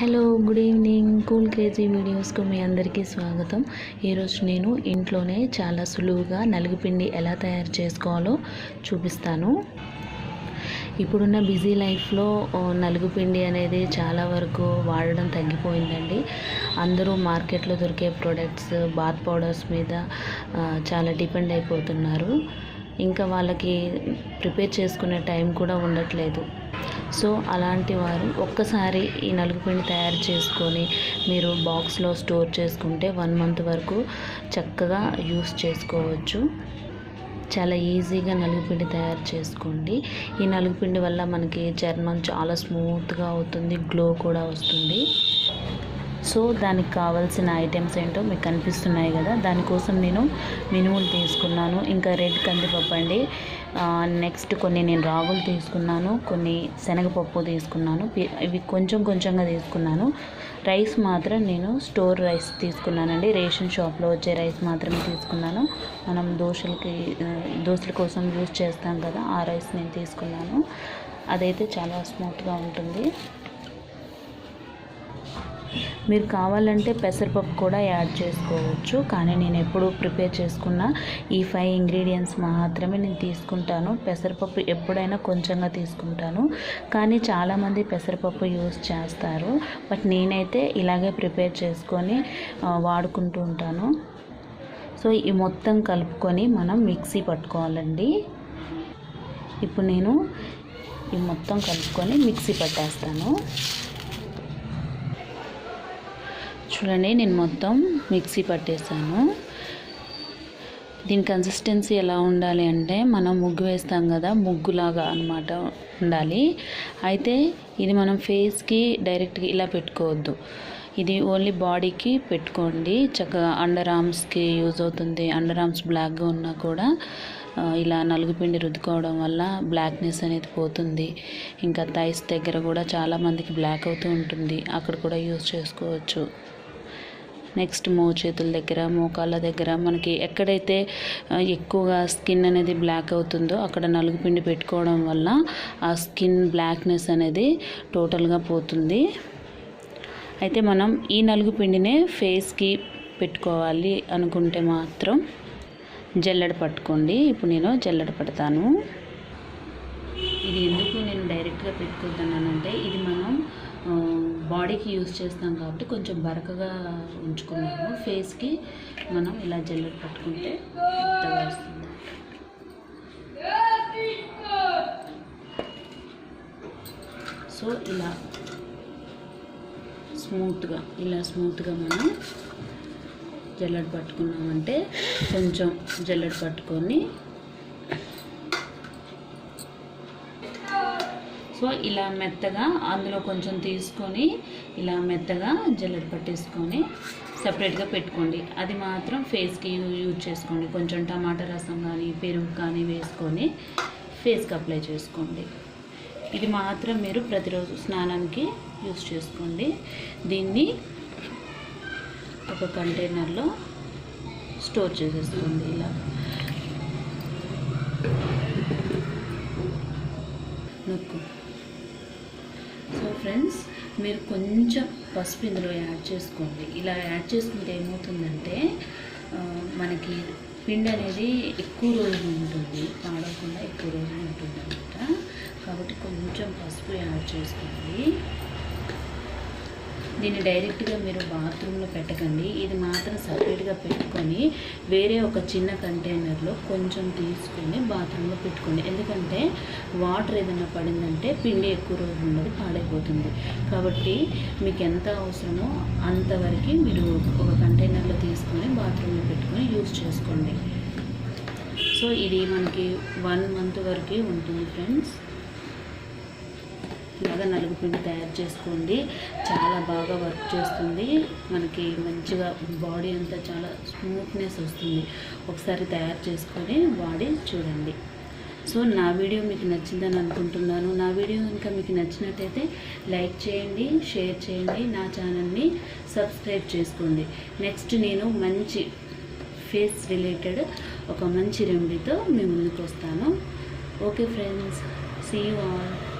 Hello good evening. Cool KG వీడియోస్కు మీ అందరికీ స్వాగతం. ఈరోజు నేను ఇంట్లోనే చాలా సులువుగా నలుగుపిండి ఎలా తయారు చేసుకోవాలో చూపిస్తాను. ఇప్పుడున్న బిజీ లైఫ్లో నలుగుపిండి అనేది చాలా వరకు వాడడం తగ్గిపోయిందండి. అందరూ మార్కెట్లో దొరికే ప్రొడక్ట్స్ బాత్ పౌడర్స్ మీద చాలా డిపెండ్ అయిపోతున్నారు. ఇంకా వాళ్ళకి ప్రిపేర్ చేసుకునే టైం కూడా ఉండట్లేదు. సో అలాంటి వారు ఒక్కసారి ఈ నలుగుపిండి తయారు చేసుకొని మీరు బాక్స్లో స్టోర్ చేసుకుంటే వన్ మంత్ వరకు చక్కగా యూస్ చేసుకోవచ్చు. చాలా ఈజీగా నలుగుపిండి తయారు చేసుకోండి. ఈ నలుగుపిండి వల్ల మనకి చర్మం చాలా స్మూత్గా అవుతుంది గ్లో కూడా వస్తుంది. సో దానికి కావాల్సిన ఐటమ్స్ ఏంటో మీకు కనిపిస్తున్నాయి కదా. దానికోసం నేను మినుములు తీసుకున్నాను ఇంకా రెడ్ కందిపప్పు అండి. నెక్స్ట్ కొన్ని నేను రాగులు తీసుకున్నాను కొన్ని శనగపప్పు తీసుకున్నాను ఇవి కొంచెం కొంచెంగా తీసుకున్నాను. రైస్ మాత్రం నేను స్టోర్ రైస్ తీసుకున్నానండి. రేషన్ షాప్లో వచ్చే రైస్ మాత్రమే తీసుకున్నాను. మనం దోశలకి దోశల కోసం యూజ్ చేస్తాం కదా ఆ రైస్ నేను తీసుకున్నాను. అదైతే చాలా స్మూత్గా ఉంటుంది. మీరు కావాలంటే పెసరపప్పు కూడా యాడ్ చేసుకోవచ్చు. కానీ నేను ఎప్పుడు ప్రిపేర్ చేసుకున్న ఈ ఫైవ్ ఇంగ్రీడియంట్స్ మాత్రమే నేను తీసుకుంటాను. పెసరపప్పు ఎప్పుడైనా కొంచెంగా తీసుకుంటాను. కానీ చాలామంది పెసరపప్పు యూస్ చేస్తారు. బట్ నేనైతే ఇలాగే ప్రిపేర్ చేసుకొని వాడుకుంటూ ఉంటాను. సో ఈ మొత్తం కలుపుకొని మనం మిక్సీ పట్టుకోవాలండి. ఇప్పుడు నేను ఈ మొత్తం కలుపుకొని మిక్సీ పట్టేస్తాను. చూడండి నేను మొత్తం మిక్సీ పట్టేసాను. దీని కన్సిస్టెన్సీ ఎలా ఉండాలి అంటే మనం ముగ్గు వేస్తాం కదా ముగ్గులాగా అనమాట ఉండాలి. అయితే ఇది మనం ఫేస్కి డైరెక్ట్గా ఇలా పెట్టుకోవద్దు. ఇది ఓన్లీ బాడీకి పెట్టుకోండి. చక్కగా అండర్ ఆర్మ్స్కి యూజ్ అవుతుంది. అండర్ ఆర్మ్స్ బ్లాక్గా ఉన్నా కూడా ఇలా ఇలా నలుగుపిండి రుద్దుకోవడం వల్ల బ్లాక్నెస్ అనేది పోతుంది. ఇంకా థైస్ దగ్గర కూడా చాలామందికి బ్లాక్ అవుతూ ఉంటుంది. అక్కడ కూడా యూజ్ చేసుకోవచ్చు. నెక్స్ట్ మోచేతుల చేతుల దగ్గర మోకాళ్ళ దగ్గర మనకి ఎక్కడైతే ఎక్కువగా స్కిన్ అనేది బ్లాక్ అవుతుందో అక్కడ నలుగు పిండి పెట్టుకోవడం వల్ల ఆ స్కిన్ బ్లాక్నెస్ అనేది టోటల్గా పోతుంది. అయితే మనం ఈ నలుగు పిండినే ఫేస్కి పెట్టుకోవాలి అనుకుంటే మాత్రం జల్లెడ పట్టుకోండి. ఇప్పుడు నేను జల్లెడ పడతాను. ఇది ఎందుకు నేను డైరెక్ట్గా పెట్టుకుంటున్నానంటే ఇది మనం బాడీకి యూస్ చేస్తాం కాబట్టి కొంచెం బరకగా ఉంచుకున్నాము. ఫేస్కి మనం ఇలా జల్లెడ పట్టుకుంటే మెత్తగా వస్తుంది. సో ఇలా స్మూత్గా ఇలా స్మూత్గా మనం జల్లెడ పట్టుకున్నామంటే కొంచెం జల్లెడ పట్టుకొని సో ఇలా మెత్తగా అందులో కొంచెం తీసుకొని ఇలా మెత్తగా జల్లెడ పట్టేసుకొని సపరేట్గా పెట్టుకోండి. అది మాత్రం ఫేస్కి యూజ్ చేసుకోండి. కొంచెం టమాటా రసం కానీ పెరుగు కానీ వేసుకొని ఫేస్కి అప్లై చేసుకోండి. ఇది మాత్రం మీరు ప్రతిరోజు స్నానానికి యూజ్ చేసుకోండి. దీన్ని ఒక కంటైనర్లో స్టోర్ చేసేసుకోండి ఇలా. నొక్కు. ఫ్రెండ్స్ మీరు కొంచెం పసుపు ఇందులో యాడ్ చేసుకోండి. ఇలా యాడ్ చేసుకుంటే ఏమవుతుందంటే మనకి పిండి అనేది ఎక్కువ రోజులు ఉంటుంది. పాడకుండా ఎక్కువ రోజులు ఉంటుంది అనమాట కాబట్టి కొంచెం పసుపు యాడ్ చేసుకోండి. దీన్ని డైరెక్ట్గా మీరు బాత్రూంలో పెట్టకండి. ఇది మాత్రం సపరేట్గా పెట్టుకొని వేరే ఒక చిన్న కంటైనర్లో కొంచెం తీసుకొని బాత్రూంలో పెట్టుకోండి. ఎందుకంటే వాటర్ ఏదైనా పడిందంటే పిండి ఎక్కువ రోజులు ఉన్నది పాడైపోతుంది. కాబట్టి మీకు ఎంత అవసరమో అంతవరకు మీరు ఒక కంటైనర్లో తీసుకొని బాత్రూంలో పెట్టుకొని యూజ్ చేసుకోండి. సో ఇది మనకి వన్ మంత్ వరకు ఉంటుంది ఫ్రెండ్స్. బాగా నలుగు పిండి తయారు చేసుకోండి. చాలా బాగా వర్క్ చేస్తుంది. మనకి మంచిగా బాడీ అంతా చాలా స్మూత్నెస్ వస్తుంది. ఒకసారి తయారు చేసుకొని బాడీ చూడండి. సో నా వీడియో మీకు నచ్చిందని అనుకుంటున్నాను. నా వీడియో కనుక మీకు నచ్చినట్టయితే లైక్ చేయండి షేర్ చేయండి నా ఛానల్ని సబ్స్క్రైబ్ చేసుకోండి. నెక్స్ట్ నేను మంచి ఫేస్ రిలేటెడ్ ఒక మంచి రెమెడీతో మీ ముందుకు వస్తాను. Okay friends. See you all